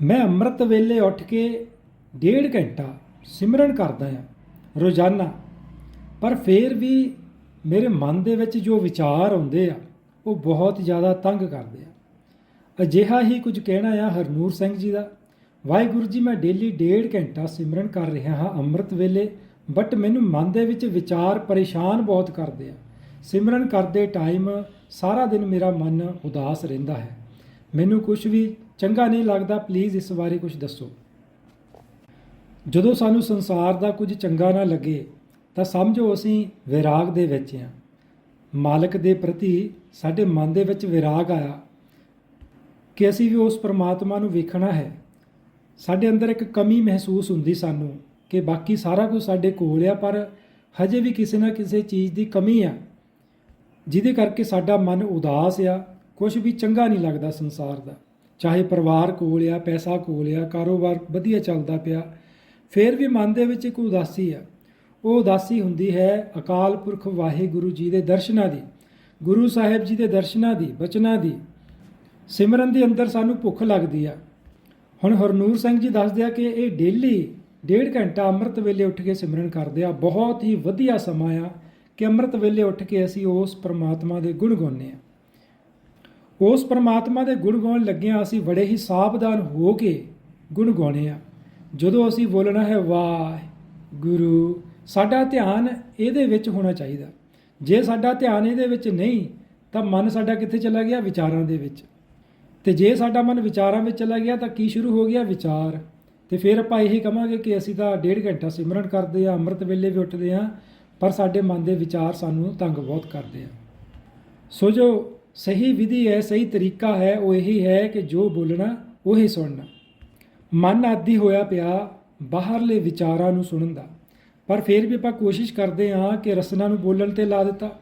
ਮੈਂ ਅੰਮ੍ਰਿਤ ਵੇਲੇ ਉੱਠ ਕੇ ਡੇਢ ਘੰਟਾ ਸਿਮਰਨ ਕਰਦਾ ਹਾਂ, ਰੋਜ਼ਾਨਾ। ਪਰ ਫਿਰ ਵੀ ਮੇਰੇ ਮਨ ਦੇ ਵਿੱਚ ਜੋ ਵਿਚਾਰ ਆਉਂਦੇ ਆ, ਉਹ ਬਹੁਤ ਜ਼ਿਆਦਾ ਤੰਗ ਕਰਦੇ ਆ। ਅਜਿਹਾ ਹੀ ਕੁਝ ਕਹਿਣਾ ਆ ਹਰਨੂਰ ਸਿੰਘ ਜੀ ਦਾ, ਵਾਹਿਗੁਰੂ ਜੀ, ਮੈਂ ਡੇਲੀ ਡੇਢ ਘੰਟਾ ਸਿਮਰਨ ਕਰ ਰਿਹਾ ਹਾਂ ਅੰਮ੍ਰਿਤ ਵੇਲੇ ਬਟ ਮੈਨੂੰ ਮਨ ਦੇ ਵਿੱਚ ਵਿਚਾਰ ਪਰੇਸ਼ਾਨ ਬਹੁਤ ਕਰਦੇ ਆ। ਸਿਮਰਨ ਕਰਦੇ ਟਾਈਮ ਸਾਰਾ ਦਿਨ ਮੇਰਾ ਮਨ ਉਦਾਸ ਰਹਿੰਦਾ ਹੈ। ਮੈਨੂੰ ਕੁਝ ਵੀ ਚੰਗਾ ਨਹੀਂ ਲੱਗਦਾ ਪਲੀਜ਼ ਇਸ ਬਾਰੇ ਕੁਝ ਦੱਸੋ। ਜਦੋਂ ਸਾਨੂੰ ਸੰਸਾਰ ਦਾ ਕੁਝ ਚੰਗਾ ਨਾ ਲੱਗੇ, ਤਾਂ ਸਮਝੋ ਅਸੀਂ ਵਿਰਾਗ ਦੇ ਵਿੱਚ ਹਾਂ। ਮਾਲਕ ਦੇ ਪ੍ਰਤੀ ਸਾਡੇ ਮਨ ਦੇ ਵਿੱਚ ਵਿਰਾਗ ਆਇਆ ਕਿ ਅਸੀਂ ਵੀ ਉਸ ਪਰਮਾਤਮਾ ਨੂੰ ਵੇਖਣਾ ਹੈ। ਸਾਡੇ ਅੰਦਰ ਇੱਕ ਕਮੀ ਮਹਿਸੂਸ ਹੁੰਦੀ ਸਾਨੂੰ ਕਿ ਬਾਕੀ ਸਾਰਾ ਕੁਝ ਸਾਡੇ ਕੋਲ ਆ, ਪਰ ਹਜੇ ਵੀ ਕਿਸੇ ਨਾ ਕਿਸੇ ਚੀਜ਼ ਦੀ ਕਮੀ ਆ, ਜਿਹਦੇ ਕਰਕੇ ਸਾਡਾ ਮਨ ਉਦਾਸ ਆ ਕੁਝ ਵੀ ਚੰਗਾ ਨਹੀਂ ਲੱਗਦਾ ਸੰਸਾਰ ਦਾ। ਚਾਹੇ ਪਰਿਵਾਰ ਕੋਲ ਆ, ਪੈਸਾ ਕੋਲ ਆ, ਕਾਰੋਬਾਰ ਵਧੀਆ ਚੱਲਦਾ ਪਿਆ, ਫਿਰ ਵੀ ਮਨ ਦੇ ਵਿੱਚ ਇੱਕ ਉਦਾਸੀ ਆ। ਉਹ ਉਦਾਸੀ ਹੁੰਦੀ ਹੈ ਅਕਾਲ ਪੁਰਖ ਵਾਹਿਗੁਰੂ ਜੀ ਦੇ ਦਰਸ਼ਨਾਂ ਦੀ, ਗੁਰੂ ਸਾਹਿਬ ਜੀ ਦੇ ਦਰਸ਼ਨਾਂ ਦੀ, ਬਚਨਾਂ ਦੀ। ਸਿਮਰਨ ਦੇ ਅੰਦਰ ਸਾਨੂੰ ਭੁੱਖ ਲੱਗਦੀ ਆ। ਹੁਣ ਹਰਨੂਰ ਸਿੰਘ ਜੀ ਦੱਸਦੇ ਆ ਕਿ ਇਹ ਡੇਲੀ ਡੇਢ ਘੰਟਾ ਅੰਮ੍ਰਿਤ ਵੇਲੇ ਉੱਠ ਕੇ ਸਿਮਰਨ ਕਰਦੇ ਆ। ਬਹੁਤ ਹੀ ਵਧੀਆ ਸਮਾਂ ਆ ਕਿ ਅੰਮ੍ਰਿਤ ਵੇਲੇ ਉੱਠ ਕੇ ਅਸੀਂ ਉਸ ਪਰਮਾਤਮਾ ਦੇ ਗੁਣ ਗਾਉਂਦੇ ਆ। ਉਸ ਪਰਮਾਤਮਾ ਦੇ ਗੁਣ ਗਾਉਣ ਲੱਗਿਆਂ ਅਸੀਂ ਬੜੇ ਹੀ ਸਾਵਧਾਨ ਹੋ ਕੇ ਗੁਣ ਗਾਉਣੇ ਆ। ਜਦੋਂ ਅਸੀਂ ਬੋਲਣਾ ਹੈ, ਵਾਹ ਗੁਰੂ, ਸਾਡਾ ਧਿਆਨ ਇਹਦੇ ਵਿੱਚ ਹੋਣਾ ਚਾਹੀਦਾ। ਜੇ ਸਾਡਾ ਧਿਆਨ ਇਹਦੇ ਵਿੱਚ ਨਹੀਂ, ਤਾਂ ਮਨ ਸਾਡਾ ਕਿੱਥੇ ਚਲਾ ਗਿਆ? ਵਿਚਾਰਾਂ ਦੇ ਵਿੱਚ। ਤੇ ਜੇ ਸਾਡਾ ਮਨ ਵਿਚਾਰਾਂ ਵਿੱਚ ਚਲਾ ਗਿਆ, ਤਾਂ ਕੀ ਸ਼ੁਰੂ ਹੋ ਗਿਆ? ਵਿਚਾਰ। ਤੇ ਫਿਰ ਆਪਾਂ ਇਹੀ ਕਹਾਂਗੇ ਕਿ ਅਸੀਂ ਤਾਂ ਡੇਢ ਘੰਟਾ ਸਿਮਰਨ ਕਰਦੇ ਆ, ਅੰਮ੍ਰਿਤ ਵੇਲੇ ਵੀ ਉੱਠਦੇ ਆ, ਪਰ ਸਾਡੇ ਮਨ ਦੇ ਵਿਚਾਰ ਸਾਨੂੰ ਤੰਗ ਬਹੁਤ ਕਰਦੇ ਆ। ਸੋ ਜੋ ਸਹੀ ਵਿਧੀ ਹੈ, ਸਹੀ ਤਰੀਕਾ ਹੈ, ਉਹ ਇਹੀ ਹੈ ਕਿ ਜੋ ਬੋਲਣਾ, ਉਹੀ ਸੁਣਨਾ। ਮਨ ਆਦੀ ਹੋਇਆ ਪਿਆ ਬਾਹਰਲੇ ਵਿਚਾਰਾਂ ਨੂੰ ਸੁਣਨ ਦਾ। ਪਰ ਫਿਰ ਵੀ ਆਪਾਂ ਕੋਸ਼ਿਸ਼ ਕਰਦੇ ਹਾਂ ਕਿ ਰਸਨਾ ਨੂੰ ਬੋਲਣ ਤੇ ਲਾ ਦਿੱਤਾ।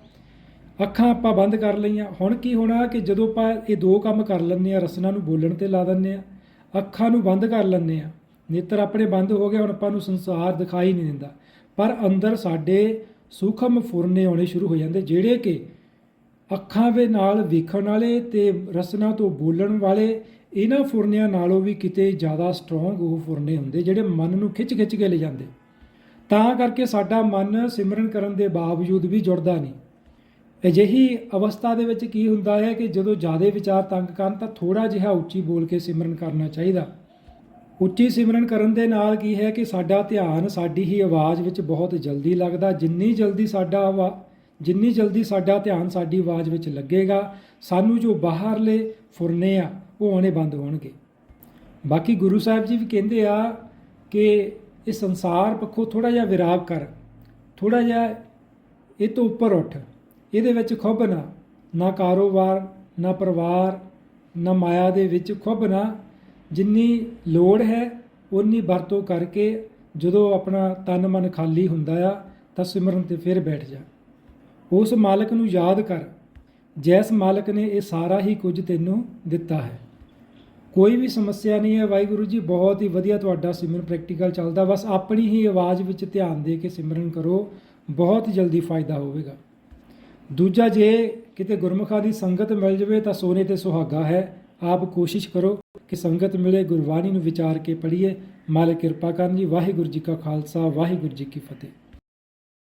ਅੱਖਾਂ ਆਪਾਂ ਬੰਦ ਕਰ ਲਈਆਂ। ਹੁਣ ਕੀ ਹੋਣਾ ਕਿ ਜਦੋਂ ਆਪਾਂ ਇਹ ਦੋ ਕੰਮ ਕਰ ਲੈਂਦੇ ਆ ਰਸਨਾ ਨੂੰ ਬੋਲਣ ਤੇ ਲਾ ਦਿੰਦੇ ਆ ਅੱਖਾਂ ਨੂੰ ਬੰਦ ਕਰ ਲੈਂਦੇ ਆ ਨੇਤਰ ਆਪਣੇ ਬੰਦ ਹੋ ਗਏ, ਹੁਣ ਆਪਾਂ ਨੂੰ ਸੰਸਾਰ ਦਿਖਾਈ ਨਹੀਂ ਦਿੰਦਾ। ਪਰ ਅੰਦਰ ਸਾਡੇ ਸੂਖਮ ਫੁਰਨੇ ਆਉਣੇ ਸ਼ੁਰੂ ਹੋ ਜਾਂਦੇ, ਜਿਹੜੇ ਕਿ ਅੱਖਾਂ ਦੇ ਨਾਲ ਵੇਖਣ ਵਾਲੇ ਤੇ ਰਸਨਾ ਤੋਂ ਬੋਲਣ ਵਾਲੇ, ਇਹਨਾਂ ਫੁਰਨਿਆਂ ਨਾਲੋਂ ਵੀ ਕਿਤੇ ਜ਼ਿਆਦਾ ਸਟਰੋਂਗ ਉਹ ਫੁਰਨੇ ਹੁੰਦੇ ਜਿਹੜੇ ਮਨ ਨੂੰ ਖਿੱਚ ਖਿੱਚ ਕੇ ਲੈ ਜਾਂਦੇ। ਤਾਂ ਕਰਕੇ ਸਾਡਾ ਮਨ ਸਿਮਰਨ ਕਰਨ ਦੇ ਬਾਵਜੂਦ ਵੀ ਜੁੜਦਾ ਨਹੀਂ। ਅਜਿਹੀ ਅਵਸਥਾ ਦੇ ਵਿੱਚ ਕੀ ਹੁੰਦਾ ਹੈ ਕਿ ਜਦੋਂ ਜ਼ਿਆਦਾ ਵਿਚਾਰ ਤੰਗ ਕਰਨ ਤਾਂ ਥੋੜਾ ਜਿਹਾ ਉੱਚੀ ਬੋਲ ਕੇ ਸਿਮਰਨ ਕਰਨਾ ਚਾਹੀਦਾ। ਉੱਚੀ ਸਿਮਰਨ ਕਰਨ ਦੇ ਨਾਲ ਕੀ ਹੈ ਕਿ ਸਾਡਾ ਧਿਆਨ ਸਾਡੀ ਹੀ ਆਵਾਜ਼ ਵਿੱਚ ਬਹੁਤ ਜਲਦੀ ਲੱਗਦਾ, ਜਿੰਨੀ ਜਲਦੀ ਸਾਡਾ ਆਵਾ- ਜਿੰਨੀ ਜਲਦੀ ਸਾਡਾ ਧਿਆਨ ਸਾਡੀ ਆਵਾਜ਼ ਵਿੱਚ ਲੱਗੇਗਾ, ਸਾਨੂੰ ਜੋ ਬਾਹਰਲੇ ਫੁਰਨੇ ਆ, ਉਹ ਆਉਣੇ ਬੰਦ ਹੋਣਗੇ। ਬਾਕੀ ਗੁਰੂ ਸਾਹਿਬ ਜੀ ਵੀ ਕਹਿੰਦੇ ਆ ਕਿ ਇਹ ਸੰਸਾਰ ਪੱਖੋਂ ਥੋੜਾ ਜਿਹਾ ਵਿਰਾਗ ਕਰ ਥੋੜਾ ਜਿਹਾ ਇਹ ਤੋਂ ਉੱਪਰ ਉੱਠ। ਇਹਦੇ ਵਿੱਚ ਖੁੱਭ ਨਾ ਨਾ ਕਾਰੋਬਾਰ, ਨਾ ਪਰਿਵਾਰ, ਨਾ ਮਾਇਆ ਦੇ ਵਿੱਚ ਖੁੱਭ ਨਾ। ਜਿੰਨੀ ਲੋੜ ਹੈ ਉਨੀ ਵਰਤੋਂ ਕਰਕੇ ਜਦੋਂ ਆਪਣਾ ਤਨ ਮਨ ਖਾਲੀ ਹੁੰਦਾ ਆ, ਤਾਂ ਸਿਮਰਨ ਤੇ ਫਿਰ ਬੈਠ ਜਾ। ਉਸ ਮਾਲਕ ਨੂੰ ਯਾਦ ਕਰ, ਜੈਸ ਮਾਲਕ ਨੇ ਇਹ ਸਾਰਾ ਹੀ ਕੁਝ ਤੈਨੂੰ ਦਿੱਤਾ ਹੈ। ਕੋਈ ਵੀ ਸਮੱਸਿਆ ਨਹੀਂ ਹੈ। ਵਾਹਿਗੁਰੂ ਜੀ, ਬਹੁਤ ਹੀ ਵਧੀਆ ਤੁਹਾਡਾ ਸਿਮਰਨ ਪ੍ਰੈਕਟੀਕਲ ਚੱਲਦਾ। ਬਸ ਆਪਣੀ ਹੀ ਆਵਾਜ਼ ਵਿੱਚ ਧਿਆਨ ਦੇ ਕੇ ਸਿਮਰਨ ਕਰੋ। ਬਹੁਤ ਜਲਦੀ ਫਾਇਦਾ ਹੋਵੇਗਾ। ਦੂਜਾ, ਜੇ ਕਿਤੇ ਗੁਰਮੁਖਾਂ ਦੀ ਸੰਗਤ ਮਿਲ ਜਵੇ ਤਾਂ ਸੋਨੇ ਤੇ ਸੁਹਾਗਾ ਹੈ। ਆਪ ਕੋਸ਼ਿਸ਼ ਕਰੋ ਕਿ ਸੰਗਤ ਮਿਲੇ, ਗੁਰਬਾਣੀ ਨੂੰ ਵਿਚਾਰ ਕੇ ਪੜ੍ਹੀਏ। ਮਾਲਕ ਕਿਰਪਾ ਕਰਨ ਜੀ। ਵਾਹਿਗੁਰੂ ਜੀ ਕਾ ਖਾਲਸਾ, ਵਾਹਿਗੁਰੂ ਜੀ ਕੀ ਫਤਿਹ।